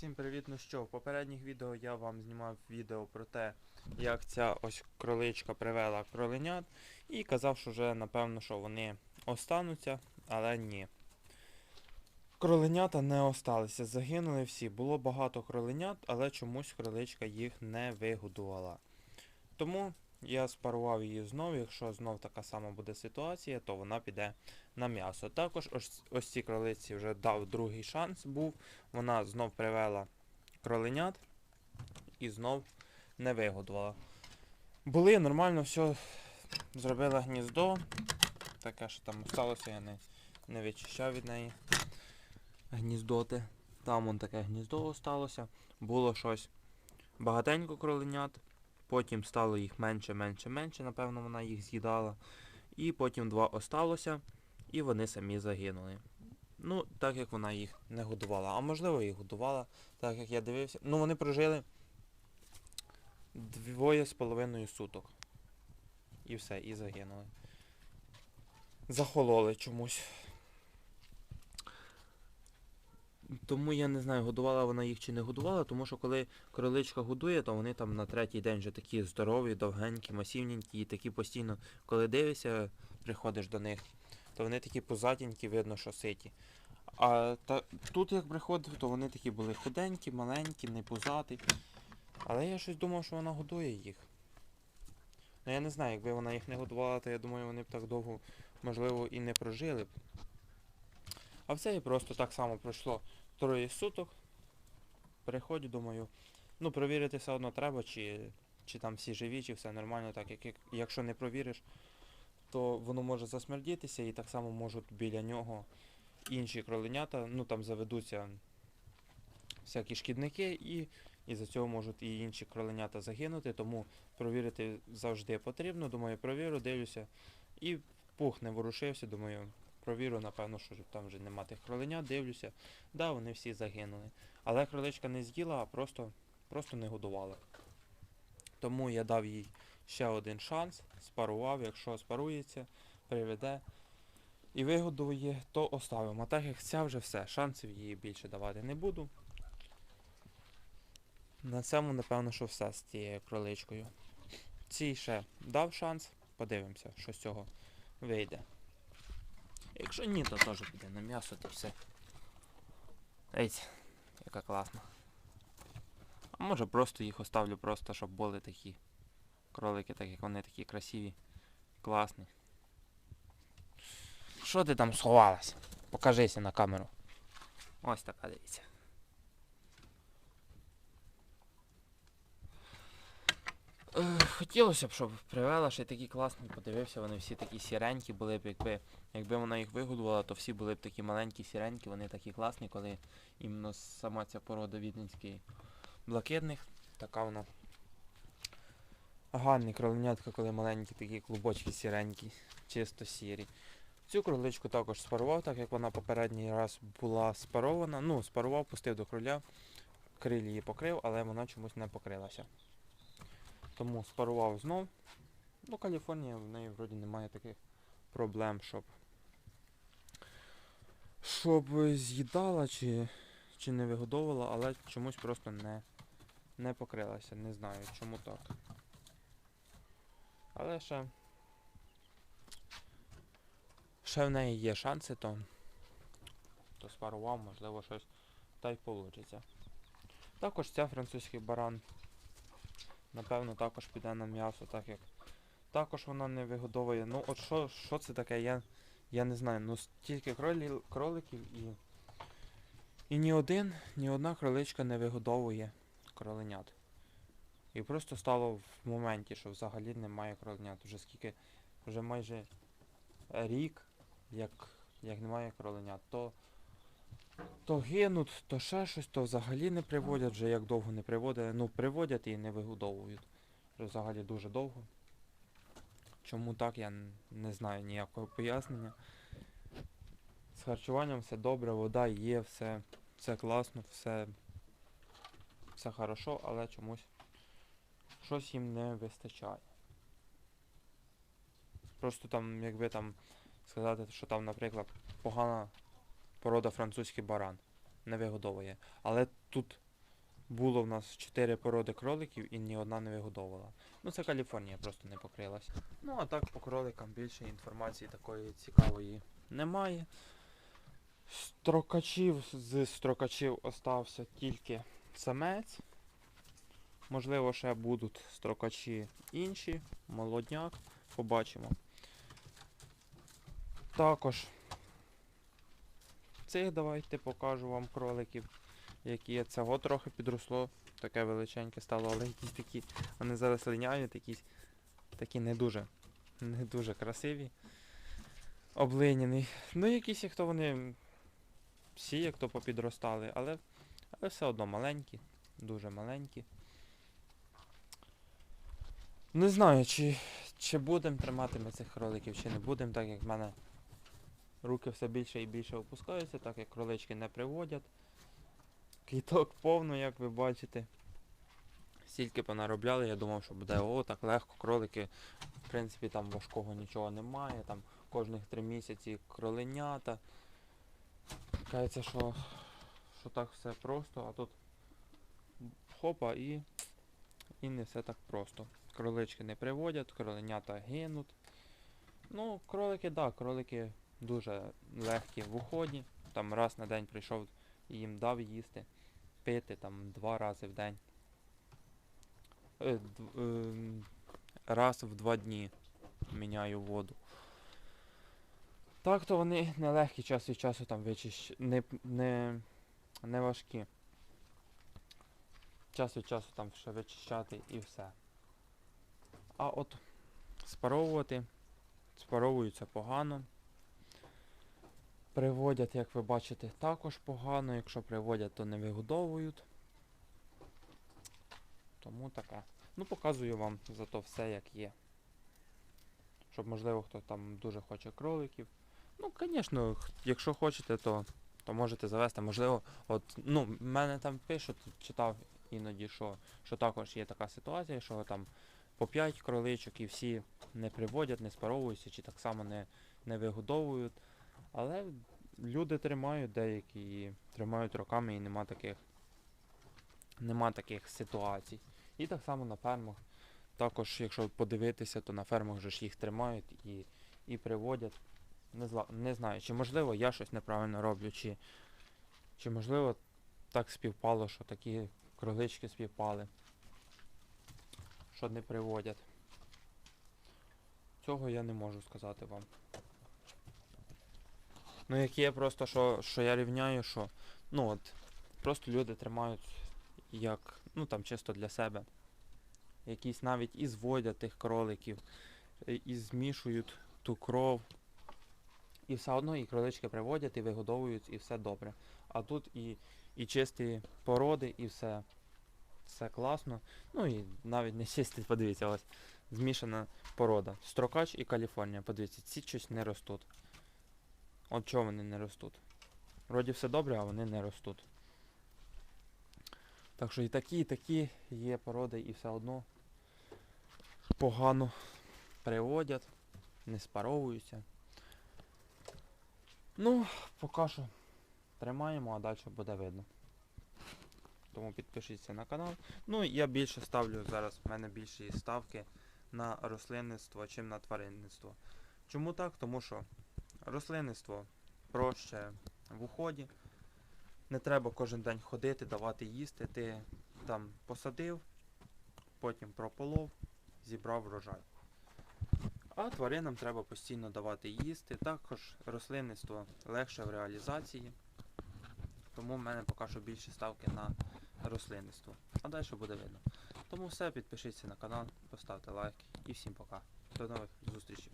Всім привіт, ну що, в попередніх відео я вам знімав відео про те, як ця ось кроличка привела кроленят, і казав, що вже напевно, що вони остануться, але ні. Кроленята не осталися, загинули всі. Було багато кроленят, але чомусь кроличка їх не вигодувала. Тому я спарував її знов, якщо знов така сама буде ситуація, то вона піде на м'ясо. Також ось, ось цій кролиці вже дав другий шанс був. Вона знов привела кроленят і знов не вигодувала. Були нормально все, зробила гніздо. Таке, що там сталося, я не, не відчищав від неї гніздоти. Там вон таке гніздо осталося. Було щось багатенько кроленят. Потім стало їх менше, менше, менше, напевно, вона їх з'їдала. І потім два осталося, і вони самі загинули. Ну, так як вона їх не годувала. А можливо їх годувала, так як я дивився. Ну, вони прожили двоє з половиною суток. І все, і загинули. Захололи чомусь. Тому я не знаю, годувала вона їх чи не годувала, тому що коли кроличка годує, то вони там на третій день вже такі здорові, довгенькі, масивненькі, і такі постійно, коли дивишся, приходиш до них, то вони такі позатінькі, видно, що ситі. А та, тут як приходив, то вони такі були худенькі, маленькі, не пузаті. Але я щось думав, що вона годує їх. Ну я не знаю, якби вона їх не годувала, то я думаю, вони б так довго, можливо, і не прожили б. А все і просто так само пройшло троє суток. Приходжу, думаю, ну провірити все одно треба, чи, чи там всі живі, чи все нормально, так як якщо не провіриш, то воно може засмердітися і так само можуть біля нього інші кроленята, ну там заведуться всякі шкідники і із-за цього можуть і інші кроленята загинути, тому провірити завжди потрібно. Думаю, провірю, дивлюся. І пух не ворушився, думаю, провірю, напевно, що там вже нема тих кроленят, дивлюся. Да, вони всі загинули. Але кроличка не з'їла, а просто, просто не годувала. Тому я дав їй ще один шанс, спарував, якщо спарується, приведе і вигодує, то оставимо. А так як ця вже все, шансів їй більше давати не буду. На цьому, напевно, що все з тією кроличкою. Цій ще дав шанс, подивимося, що з цього вийде. Якщо ні, то теж піде на м'ясо, то все. Ейць, яка класна. А може просто їх оставлю просто, щоб були такі кролики, так як вони такі красиві, класні. Що ти там сховалась? Покажися на камеру. Ось така дивіться. Хотілося б, щоб привела ще такі класні, подивився, вони всі такі сіренькі були б, якби, якби вона їх вигодувала, то всі були б такі маленькі, сіренькі, вони такі класні, коли іменно сама ця порода віденський блакитних, така вона. Гарні кроленятка, коли маленькі такі клубочки сіренькі, чисто сірі. Цю кроличку також спарував, так як вона попередній раз була спарована. Ну, спарував, пустив до кроля, криль її покрив, але вона чомусь не покрилася. Тому спарував знов. Ну, Каліфорнія в неї вроді немає таких проблем, щоб щоб з'їдала чи, чи не вигодовувала, але чомусь просто не, не покрилася. Не знаю чому так. Але ще ще в неї є шанси, то, то спарував, можливо, щось та й вийде. Також ця французький баран Напевно, також піде на м'ясо, так як також вона не вигодовує. Ну от що що це таке, я я не знаю. Ну стільки кролі, кроликів і і ні один, ні одна кроличка не вигодовує кроленят. І просто стало в моменті, що взагалі немає кроленят. Вже скільки, вже майже рік, як як немає кроленят, то то гинуть, то ще щось, то взагалі не приводять, вже як довго не приводять. Ну, приводять і не вигодовують. Взагалі дуже довго. Чому так, я не знаю ніякого пояснення. З харчуванням все добре, вода є, все все класно, все все хорошо, але чомусь щось їм не вистачає. Просто там, якби там сказати, що там, наприклад, погана порода французький баран. Не вигодовує. Але тут було в нас 4 породи кроликів і ні одна не вигодовувала. Ну це Каліфорнія просто не покрилась. Ну а так по кроликам більше інформації такої цікавої немає. Строкачів з строкачів остався тільки самець. Можливо, ще будуть строкачі інші, молодняк, побачимо. Також цих давайте покажу вам кроликів, які. Цього трохи підросло, таке величеньке стало, але якісь такі, вони зараз линяють, якісь такі не дуже, не дуже красиві. Облиняні. Ну, якісь як то вони всі як то попідростали, але, але все одно маленькі, дуже маленькі. Не знаю, чи, чи будемо тримати ми цих кроликів, чи не будемо, так як в мене руки все більше і більше опускаються, так як кролички не приводять. Квіток повно, як ви бачите. Стільки понаробляли, я думав, що буде о, так легко, кролики. В принципі, там важкого нічого немає, там кожних три місяці кроленята. Кажеться, що, що так все просто, а тут хопа і, і не все так просто. Кролички не приводять, кроленята гинуть. Ну, кролики, так, да, кролики дуже легкі в уході. Там раз на день прийшов і їм дав їсти, пити там два рази в день. Е, ем, раз в два дні міняю воду. Так то вони нелегкі час від часу там вичищ... не, не, не важкі. Час від часу там ще вичищати і все. А от спаровувати, спаровуються погано. Приводять, як ви бачите, також погано. Якщо приводять, то не вигодовують. Тому таке. Ну, показую вам зато все, як є. Щоб, можливо, хто там дуже хоче кроликів. Ну, звісно, якщо хочете, то, то можете завести. Можливо, от, ну, мене там пишуть, читав іноді, що, що також є така ситуація, що там по 5 кроличок і всі не приводять, не спаровуються, чи так само не, не вигодовують. Але люди тримають деякі і тримають роками і нема таких, нема таких ситуацій. І так само на фермах. Також, якщо подивитися, то на фермах же ж їх тримають і, і приводять. Не, зла, не знаю, чи можливо я щось неправильно роблю, чи, чи можливо так співпало, що такі кролички співпали, що не приводять. Цього я не можу сказати вам. Ну, як є просто, що, що я рівняю, що ну от, просто люди тримають як, ну там чисто для себе. Якісь навіть і зводять тих кроликів, і- змішують ту кров. І все одно і кролички приводять, і вигодовують, і все добре. А тут і, і чисті породи, і все, все класно. Ну і навіть не чисті, подивіться, ось змішана порода. Строкач і Каліфорнія. Подивіться, ці щось не ростуть. От чого вони не ростуть? Вроді все добре, а вони не ростуть. Так що і такі, і такі є породи, і все одно погано приводять, не спаровуються. Ну, поки що тримаємо, а далі буде видно. Тому підпишіться на канал. Ну, я більше ставлю зараз, в мене більші ставки на рослинництво, чим на тваринництво. Чому так? Тому що рослинництво проще в уході. Не треба кожен день ходити, давати їсти. Ти там посадив, потім прополов, зібрав врожай. А тваринам треба постійно давати їсти. Також рослинництво легше в реалізації. Тому в мене поки що більше ставки на рослинництво. А далі буде видно. Тому все, підпишіться на канал, поставте лайк і всім пока. До нових зустрічей.